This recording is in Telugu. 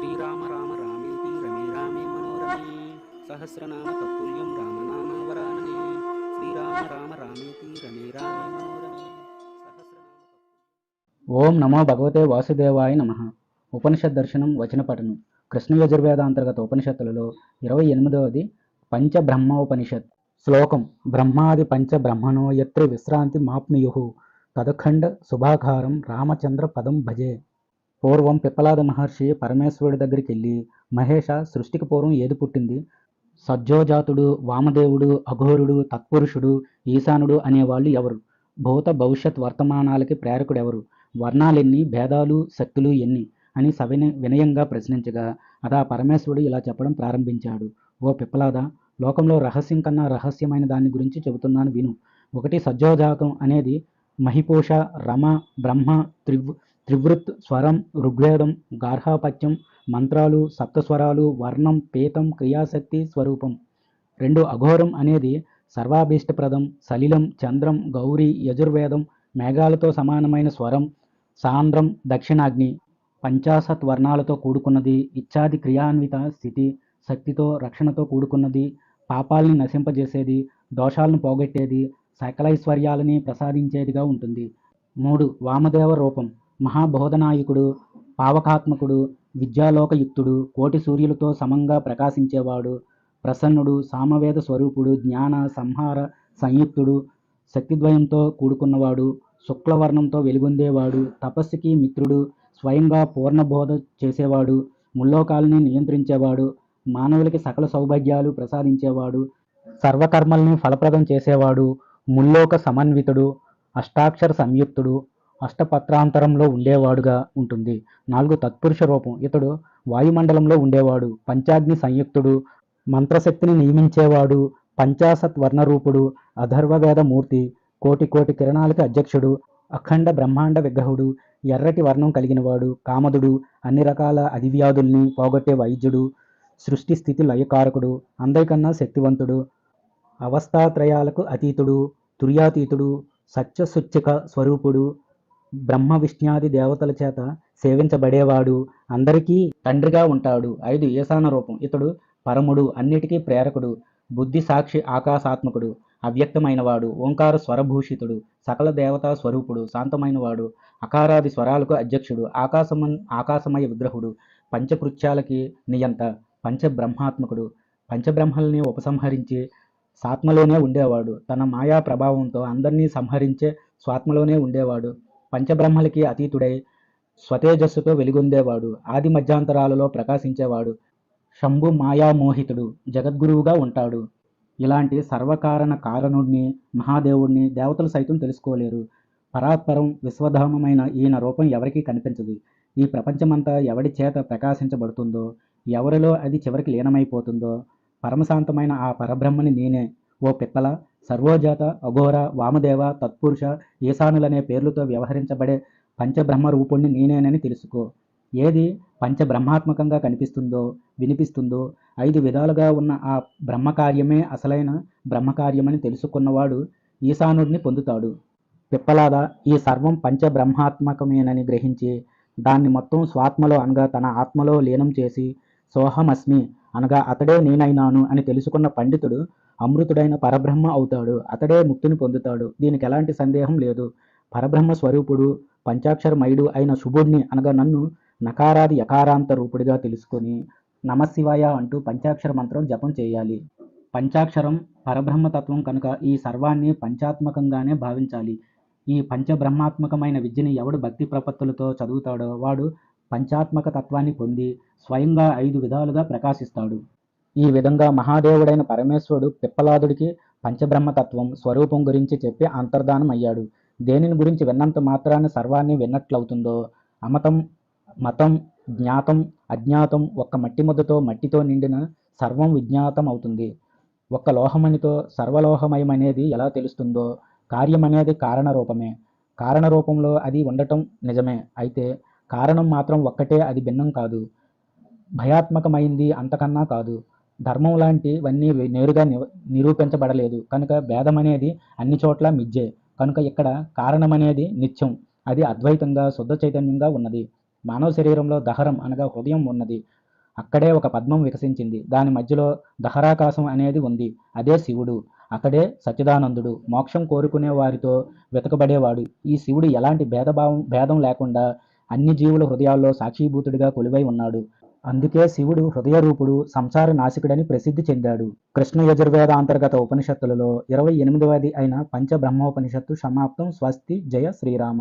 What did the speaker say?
శ్రీరామ రామ రామేతి రమే రామే మనోరమే. సహస్రనామ తత్తుల్యం రామనామ వరాననే. శ్రీరామ రామ రామేతి రమే రామే మనోరమే. ఓం నమో భగవతే వాసుదేవాయ నమ. ఉపనిషత్ దర్శనం వచన పఠనం. కృష్ణ యజుర్వేద అంతర్గత ఉపనిషత్తులలో ఇరవై ఎనిమిదవది పంచబ్రహ్మోపనిషత్. శ్లోకం. బ్రహ్మాది పంచబ్రహ్మణో యత్ర విశ్రాంతి మాప్నుయు. తదఖండ శుభాకారం రామచంద్ర పదం భజే. పూర్వం పిప్పలాద మహర్షి పరమేశ్వరుడి దగ్గరికి వెళ్ళి మహేష సృష్టికి పూర్వం ఏది పుట్టింది? సజ్జోజాతుడు వామదేవుడు అఘోరుడు తత్పురుషుడు ఈశానుడు అనేవాళ్ళు ఎవరు? భూత భవిష్యత్ వర్తమానాలకి ప్రేరకుడెవరు? వర్ణాలెన్ని భేదాలు శక్తులు ఎన్ని? అని సవిన వినయంగా ప్రశ్నించగా అదా పరమేశ్వరుడు ఇలా చెప్పడం ప్రారంభించాడు. ఓ పిప్పలాద లోకంలో రహస్యం కన్నా రహస్యమైన దాని గురించి చెబుతున్నాను విను. ఒకటి సజ్జోజాతం అనేది మహిపోష రమ బ్రహ్మ త్రివ్ త్రివృత్ స్వరం ఋగ్వేదం గార్హాపత్యం మంత్రాలు సప్తస్వరాలు వర్ణం పీతం క్రియాశక్తి స్వరూపం. రెండు అఘోరం అనేది సర్వాభీష్టప్రదం సలిలం చంద్రం గౌరీ యజుర్వేదం మేఘాలతో సమానమైన స్వరం సాంద్రం దక్షిణాగ్ని పంచాశత్ వర్ణాలతో కూడుకున్నది ఇచ్చాది క్రియాన్విత స్థితి శక్తితో రక్షణతో కూడుకున్నది పాపాల్ని నశింపజేసేది దోషాలను పోగొట్టేది సకలైశ్వర్యాలని ప్రసాదించేదిగా ఉంటుంది. మూడు వామదేవ రూపం. మహాబోధనాయకుడు పావకాత్మకుడు విద్యాలోకయుక్తుడు కోటి సూర్యులతో సమంగా ప్రకాశించేవాడు ప్రసన్నుడు సామవేద స్వరూపుడు జ్ఞాన సంహార సంయుక్తుడు శక్తిద్వయంతో కూడుకున్నవాడు శుక్లవర్ణంతో వెలుగొందేవాడు తపస్సుకి మిత్రుడు స్వయంగా పూర్ణబోధ చేసేవాడు ముల్లోకాలని నియంత్రించేవాడు మానవులకి సకల సౌభాగ్యాలు ప్రసాదించేవాడు సర్వకర్మల్ని ఫలప్రదం చేసేవాడు ముల్లోక సమన్వితుడు అష్టాక్షర సంయుక్తుడు అష్టపత్రాంతరంలో ఉండేవాడుగా ఉంటుంది. నాలుగు తత్పురుష రూపం. ఇతడు వాయుమండలంలో ఉండేవాడు. పంచాగ్ని సంయుక్తుడు. మంత్రశక్తిని నియమించేవాడు. పంచాసత్ వర్ణరూపుడు. అధర్వవేద మూర్తి కోటి కోటి కిరణాలకి అధ్యక్షుడు. అఖండ బ్రహ్మాండ విగ్రహుడు. ఎర్రటి వర్ణం కలిగినవాడు. కామదుడు. అన్ని రకాల అధివ్యాధుల్ని పోగొట్టే వైద్యుడు. సృష్టి స్థితి లయకారకుడు. అందరికన్నా శక్తివంతుడు. అవస్థాత్రయాలకు అతీతుడు. తుర్యాతీతుడు. సత్యసుచ్చిక స్వరూపుడు. బ్రహ్మ విష్ణాది దేవతల చేత సేవించబడేవాడు అందరికీ తండ్రిగా ఉంటాడు. ఐదు ఈశాన రూపం. ఇతడు పరముడు అన్నిటికీ ప్రేరకుడు బుద్ధి సాక్షి ఆకాశాత్మకుడు అవ్యక్తమైనవాడు ఓంకార స్వరభూషితుడు సకల దేవతా స్వరూపుడు శాంతమైనవాడు అకారాది స్వరాలకు అధ్యక్షుడు ఆకాశమన్ ఆకాశమయ విగ్రహుడు పంచకృత్యాలకి నియంత పంచబ్రహ్మాత్మకుడు పంచబ్రహ్మల్ని ఉపసంహరించి సాత్మలోనే ఉండేవాడు. తన మాయా ప్రభావంతో అందరినీ సంహరించే స్వాత్మలోనే ఉండేవాడు. పంచబ్రహ్మలకి అతీతుడై స్వతేజస్సుతో వెలుగొందేవాడు ఆది మధ్యాంతరాలలో ప్రకాశించేవాడు శంభు మాయామోహితుడు జగద్గురువుగా ఉంటాడు. ఇలాంటి సర్వకారణ కారణుడిని మహాదేవుడిని దేవతలు సైతం తెలుసుకోలేరు. పరాత్పరం విశ్వధామమైన ఈయన రూపం ఎవరికీ కనిపించదు. ఈ ప్రపంచమంతా ఎవడి చేత ప్రకాశించబడుతుందో ఎవరిలో అది చివరికి లీనమైపోతుందో పరమశాంతమైన ఆ పరబ్రహ్మని నేనే ఓ పిత్తల సర్వోజాత అఘోర వామదేవ తత్పురుష ఈశానులనే పేర్లతో వ్యవహరించబడే పంచబ్రహ్మ రూపుణ్ణి నేనేనని తెలుసుకో. ఏది పంచబ్రహ్మాత్మకంగా కనిపిస్తుందో వినిపిస్తుందో ఐదు విధాలుగా ఉన్న ఆ బ్రహ్మకార్యమే అసలైన బ్రహ్మకార్యమని తెలుసుకున్నవాడు ఈశానుడిని పొందుతాడు. పిప్పలాద ఈ సర్వం పంచబ్రహ్మాత్మకమేనని గ్రహించి దాన్ని మొత్తం స్వాత్మలో అనగా తన ఆత్మలో లీనం చేసి సోహమస్మి అనగా అతడే నేనైనాను అని తెలుసుకున్న పండితుడు అమృతుడైన పరబ్రహ్మ అవుతాడు. అతడే ముక్తిని పొందుతాడు. దీనికి ఎలాంటి సందేహం లేదు. పరబ్రహ్మ స్వరూపుడు పంచాక్షరమయుడు అయిన శుభుడిని అనగా నన్ను నకారాది యకారాంత రూపుడిగా తెలుసుకొని నమశివాయ అంటూ పంచాక్షర మంత్రం జపం చేయాలి. పంచాక్షరం పరబ్రహ్మతత్వం కనుక ఈ సర్వాన్ని పంచాత్మకంగానే భావించాలి. ఈ పంచబ్రహ్మాత్మకమైన విద్యని ఎవడు భక్తి ప్రపత్తులతో చదువుతాడో వాడు పంచాత్మక తత్వాన్ని పొంది స్వయంగా ఐదు విధాలుగా ప్రకాశిస్తాడు. ఈ విధంగా మహాదేవుడైన పరమేశ్వరుడు పిప్పలాదుడికి పంచబ్రహ్మతత్వం స్వరూపం గురించి చెప్పి అంతర్ధానం అయ్యాడు దేనిని గురించి విన్నంత మాత్రాన సర్వాన్ని విన్నట్లవుతుందో? అమతం మతం జ్ఞాతం అజ్ఞాతం ఒక్క మట్టి ముద్దతో మట్టితో నిండిన సర్వం విజ్ఞాతం అవుతుంది ఒక్క లోహమనితో సర్వలోహమయమనేది ఎలా తెలుస్తుందో? కార్యమనేది కారణ రూపమే కారణ రూపంలో అది ఉండటం నిజమే. అయితే కారణం మాత్రం ఒక్కటే అది భిన్నం కాదు. భయాత్మకమైంది అంతకన్నా కాదు. ధర్మం లాంటివన్నీ నేరుగా నిరూపించబడలేదు. కనుక భేదం అనేది అన్ని చోట్ల మిజ్జే. కనుక ఇక్కడ కారణమనేది నిత్యం. అది అద్వైతంగా శుద్ధ చైతన్యంగా ఉన్నది. మానవ శరీరంలో దహరం అనగా హృదయం ఉన్నది. అక్కడే ఒక పద్మం వికసించింది. దాని మధ్యలో దహరాకాశం అనేది ఉంది. అదే శివుడు. అతడే సచ్చిదానందుడు. మోక్షం కోరుకునే వారితో వెతకబడేవాడు. ఈ శివుడు ఎలాంటి భేదభావం భేదం లేకుండా అన్ని జీవుల హృదయాల్లో సాక్షిభూతుడిగా కొలువై ఉన్నాడు. అందుకే శివుడు హృదయరూపుడు సంసార నాశకుడని ప్రసిద్ధి చెందాడు. కృష్ణ యజుర్వేద అంతర్గత ఉపనిషత్తులలో ఇరవై ఎనిమిదవది అయిన పంచబ్రహ్మోపనిషత్తు సమాప్తం స్వస్తి జయ శ్రీరామ.